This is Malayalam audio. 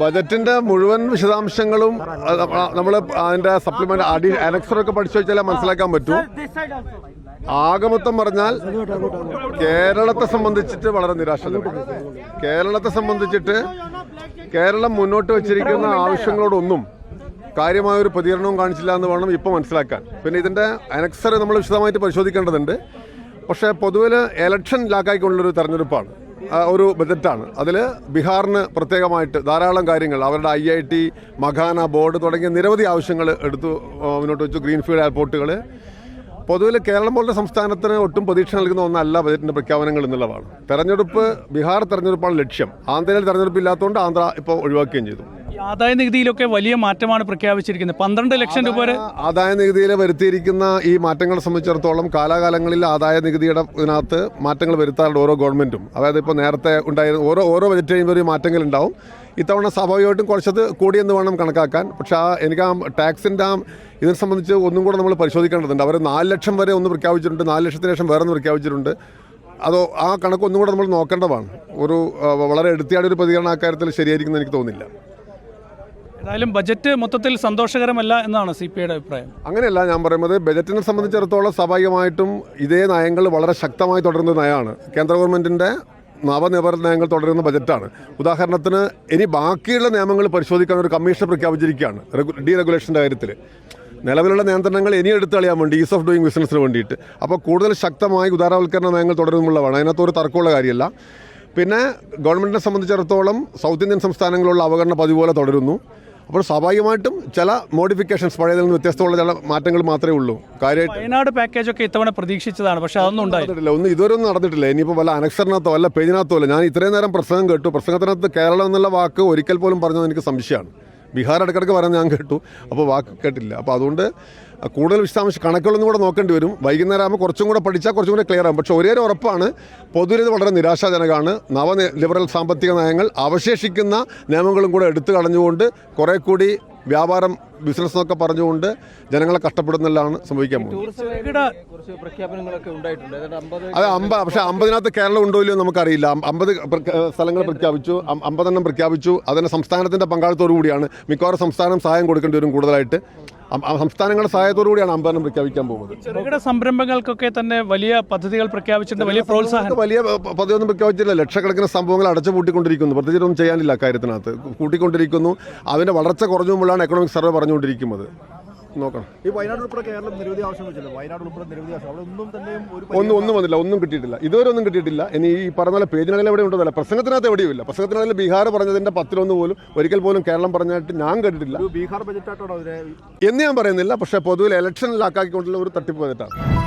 ബജറ്റിന്റെ മുഴുവൻ വിശദാംശങ്ങളും നമ്മൾ അതിന്റെ സപ്ലിമെന്റ് അടി അനക്സറൊക്കെ പഠിച്ചു വെച്ചാലേ മനസ്സിലാക്കാൻ പറ്റൂ. ആകമൊത്തം പറഞ്ഞാൽ കേരളത്തെ സംബന്ധിച്ചിട്ട് വളരെ നിരാശ കേരളത്തെ സംബന്ധിച്ചിട്ട് കേരളം മുന്നോട്ട് വെച്ചിരിക്കുന്ന ആവശ്യങ്ങളോടൊന്നും കാര്യമായ ഒരു പ്രതികരണവും കാണിച്ചില്ല എന്ന് വേണം ഇപ്പോൾ മനസ്സിലാക്കാൻ. പിന്നെ ഇതിന്റെ അനക്സർ നമ്മൾ വിശദമായിട്ട് പരിശോധിക്കേണ്ടതുണ്ട്. പക്ഷേ പൊതുവിൽ ഇലക്ഷൻ ലാക്കായിക്കൊണ്ടുള്ളൊരു തെരഞ്ഞെടുപ്പാണ്. ഒരു ബജറ്റാണ്. അതിൽ ബീഹാറിന് പ്രത്യേകമായിട്ട് ധാരാളം കാര്യങ്ങൾ അവരുടെ I I T makhana board തുടങ്ങിയ നിരവധി ആവശ്യങ്ങൾ എടുത്തു മുന്നോട്ട് വെച്ചു ഗ്രീൻഫീൽഡ് എയർപോർട്ടുകൾ പൊതുവിൽ കേരളം പോലുള്ള സംസ്ഥാനത്തിന് ഒട്ടും പ്രതീക്ഷ നൽകുന്ന ഒന്നല്ല ബജറ്റിന്റെ പ്രഖ്യാപനങ്ങൾ എന്നുള്ളതാണ്. തെരഞ്ഞെടുപ്പ് ബീഹാർ തെരഞ്ഞെടുപ്പാണ് ലക്ഷ്യം. ആന്ധ്രയിൽ തെരഞ്ഞെടുപ്പ് ഇല്ലാത്തതുകൊണ്ട് ആന്ധ്ര ഇപ്പോൾ ഒഴിവാക്കുകയും ചെയ്തു. ആദായ നികുതിയിലൊക്കെ വലിയ മാറ്റമാണ് പ്രഖ്യാപിച്ചിരിക്കുന്നത്. പന്ത്രണ്ട് ലക്ഷം രൂപ വരെ ആദായ നികുതിയിൽ വരുത്തിയിരിക്കുന്ന ഈ മാറ്റങ്ങളെ സംബന്ധിച്ചിടത്തോളം കാലാകാലങ്ങളിൽ ആദായ നികുതിയുടെ ഇതിനകത്ത് മാറ്റങ്ങൾ വരുത്താറുണ്ട് ഓരോ ഗവൺമെന്റും. അതായത് ഇപ്പോൾ നേരത്തെ ഉണ്ടായിരുന്ന ഓരോ ഓരോ ബജറ്റ് കഴിയുമ്പോൾ ഒരു മാറ്റങ്ങൾ ഉണ്ടാവും. ഇത്തവണ സ്വാഭാവികമായിട്ടും കുറച്ചത് കൂടിയെന്ന് വേണം കണക്കാക്കാൻ. പക്ഷേ ആ എനിക്ക് ആ ടാക്സിന്റെ ആ ഇതിനെ സംബന്ധിച്ച് ഒന്നും കൂടെ നമ്മൾ പരിശോധിക്കേണ്ടതുണ്ട്. അവർ നാല് ലക്ഷം വരെ ഒന്ന് പ്രഖ്യാപിച്ചിട്ടുണ്ട്. നാല് ലക്ഷത്തിന് ശേഷം വേറെ ഒന്ന് പ്രഖ്യാപിച്ചിട്ടുണ്ട്. അതോ ആ കണക്ക് ഒന്നും കൂടെ നമ്മൾ നോക്കേണ്ടതാണ്. ഒരു വളരെ എടുത്തിയാടൊരു പ്രതികരണം ആ കാര്യത്തിൽ ശരിയായിരിക്കുമെന്ന് എനിക്ക് തോന്നുന്നില്ല. ഏതായാലും ബജറ്റ് മൊത്തത്തിൽ സന്തോഷകരമല്ല എന്നാണ് സി പി ഐയുടെ അഭിപ്രായം. അങ്ങനെയല്ല ഞാൻ പറയുന്നത് ബജറ്റിനെ സംബന്ധിച്ചിടത്തോളം സ്വാഭാവികമായിട്ടും ഇതേ നയങ്ങൾ വളരെ ശക്തമായി തുടരുന്ന നയമാണ്. കേന്ദ്ര ഗവൺമെന്റിന്റെ നവനിർഭര നയങ്ങൾ തുടരുന്ന ബജറ്റാണ്. ഉദാഹരണത്തിന് ഇനി ബാക്കിയുള്ള നിയമങ്ങൾ പരിശോധിക്കാൻ ഒരു കമ്മീഷൻ പ്രഖ്യാപിച്ചിരിക്കുകയാണ് ഡീ റെഗുലേഷന്റെ കാര്യത്തിൽ നിലവിലുള്ള നിയന്ത്രണങ്ങൾ ഇനി കളയാൻ വേണ്ടി ഈസ് ഓഫ് ഡൂയിങ് ബിസിനസ്സിന് വേണ്ടിയിട്ട്. അപ്പോൾ കൂടുതൽ ശക്തമായി ഉദാരവൽക്കരണ നയങ്ങൾ തുടരുന്നുള്ളതാണ് അതിനകത്ത് ഒരു തർക്കമുള്ള കാര്യമല്ല. പിന്നെ ഗവൺമെന്റിനെ സംബന്ധിച്ചിടത്തോളം സൗത്ത് ഇന്ത്യൻ സംസ്ഥാനങ്ങളുള്ള അവഗണന പതിപോലെ തുടരുന്നു. അപ്പോൾ സ്വാഭാവികമായിട്ടും ചില മോഡിഫിക്കേഷൻസ് പഴയതിൽ നിന്ന് വ്യത്യസ്തമുള്ള ചില മാറ്റങ്ങൾ മാത്രമേ ഉള്ളൂ. കാര്യമായിട്ട് വയനാട് പാക്കേജ് ഒക്കെ ഇത്തവണ പ്രതീക്ഷിച്ചതാണ് പക്ഷേ അതൊന്നും ഉണ്ടായിട്ടില്ല ഒന്നും ഇതുവരെ ഒന്നും നടന്നിട്ടില്ല. ഇനിയിപ്പോൾ വല്ല അനക്ഷറിനകത്തോ അല്ല പേജിനകത്തോ അല്ല. ഞാൻ ഇത്രയും നേരം പ്രസംഗം കേട്ടു. പ്രസംഗത്തിനകത്ത് കേരളം എന്നുള്ള വാക്ക് ഒരിക്കൽ പോലും പറഞ്ഞത് എനിക്ക് സംശയമാണ്. ബീഹാർ ഇടക്കിടക്ക് പറയുന്നത് ഞാൻ കേട്ടു. അപ്പോൾ വാക്ക് കേട്ടില്ല. അപ്പോൾ അതുകൊണ്ട് കൂടുതൽ വിശദാംശ കണക്കുകളൊന്നും കൂടെ നോക്കേണ്ടി വരും. വൈകുന്നേരം ആകുമ്പോൾ കുറച്ചും കൂടെ പഠിച്ചാൽ കുറച്ചും കൂടെ ക്ലിയർ ആകും പക്ഷേ ഒരേ ഒരു ഉറപ്പാണ് പൊതുവിൽ ഇത് വളരെ നിരാശാജനകമാണ്. നവ ലിബറൽ സാമ്പത്തിക നയങ്ങൾ അവശേഷിക്കുന്ന നിയമങ്ങളും കൂടെ എടുത്തു കളഞ്ഞുകൊണ്ട് കുറേ കൂടി വ്യാപാരം ബിസിനസ് എന്നൊക്കെ പറഞ്ഞുകൊണ്ട് ജനങ്ങളെ കഷ്ടപ്പെടുന്നതാണ് സംഭവിക്കാൻ പോകുന്നത്. അമ്പത് അത് അമ്പ പക്ഷേ അമ്പതിനകത്ത് കേരളം ഉണ്ടോ ഇല്ലയോ നമുക്കറിയില്ല. അമ്പത് സ്ഥലങ്ങൾ പ്രഖ്യാപിച്ചു അമ്പതെണ്ണം പ്രഖ്യാപിച്ചു. അതിന് സംസ്ഥാനത്തിന്റെ പങ്കാളിത്തോടു കൂടിയാണ് മിക്കവാറും സംസ്ഥാനം സഹായം കൊടുക്കേണ്ടി വരും കൂടുതലായിട്ട്. സംസ്ഥാനങ്ങളുടെ സഹായത്തോടു കൂടിയാണ് അമ്പതെണ്ണം പ്രഖ്യാപിക്കാൻ പോകുന്നത്. ചെറുകിട സംരംഭങ്ങൾക്കൊക്കെ തന്നെ വലിയ പദ്ധതികൾ പ്രഖ്യാപിച്ചിട്ടുണ്ട് വലിയ പ്രോത്സാഹനം. വലിയ പദ്ധതി പദ്ധതിയൊന്നും പ്രഖ്യാപിച്ചില്ല ലക്ഷക്കണക്കിന് സംഭവങ്ങൾ അടച്ചു പൂട്ടിക്കൊണ്ടിരിക്കുന്നു പ്രത്യേകിച്ച് ഒന്നും ചെയ്യാനില്ല അക്കാര്യത്തിനകത്ത്. കൂട്ടിക്കൊണ്ടിരിക്കുന്നു. അതിന്റെ വളർച്ച കുറഞ്ഞുമ്പോഴാണ് എക്കണോമിക് സർവേ പറഞ്ഞുകൊണ്ടിരിക്കുന്നത്. നോക്കണം ഈ വയനാട് ഉൾപ്പെടെ കേരളം നിരവധി ആവശ്യം വെച്ചില്ല വയനാട് ഉൾപ്പെടെ നിരവധി ആവശ്യം. അവിടെ ഒന്നും തന്നെയും ഒരു ഒന്നും ഒന്നും വന്നില്ല. ഒന്നും കിട്ടിയിട്ടില്ല. ഇതുവരെ ഒന്നും കിട്ടിയിട്ടില്ല. ഇനി ഈ പറഞ്ഞ പോലെ പേജിനകത്ത് എവിടെ ഉണ്ടോ പ്രസംഗത്തിനകത്ത് എവിടെയും ഇല്ല. പ്രസംഗത്തിനകത്ത് ബീഹാർ പറഞ്ഞതിന്റെ പത്തിലൊന്ന് പോലും ഒരിക്കൽ പോലും കേരളം പറഞ്ഞായിട്ട് ഞാൻ കേട്ടിട്ടില്ല. ബീഹാർ ബജറ്റായിട്ടാണോ എന്ന് ഞാൻ പറയുന്നില്ല. പക്ഷേ പൊതുവിൽ ഇലക്ഷനിലാക്കിക്കൊണ്ടുള്ള ഒരു തട്ടിപ്പ് ബജറ്റാണ്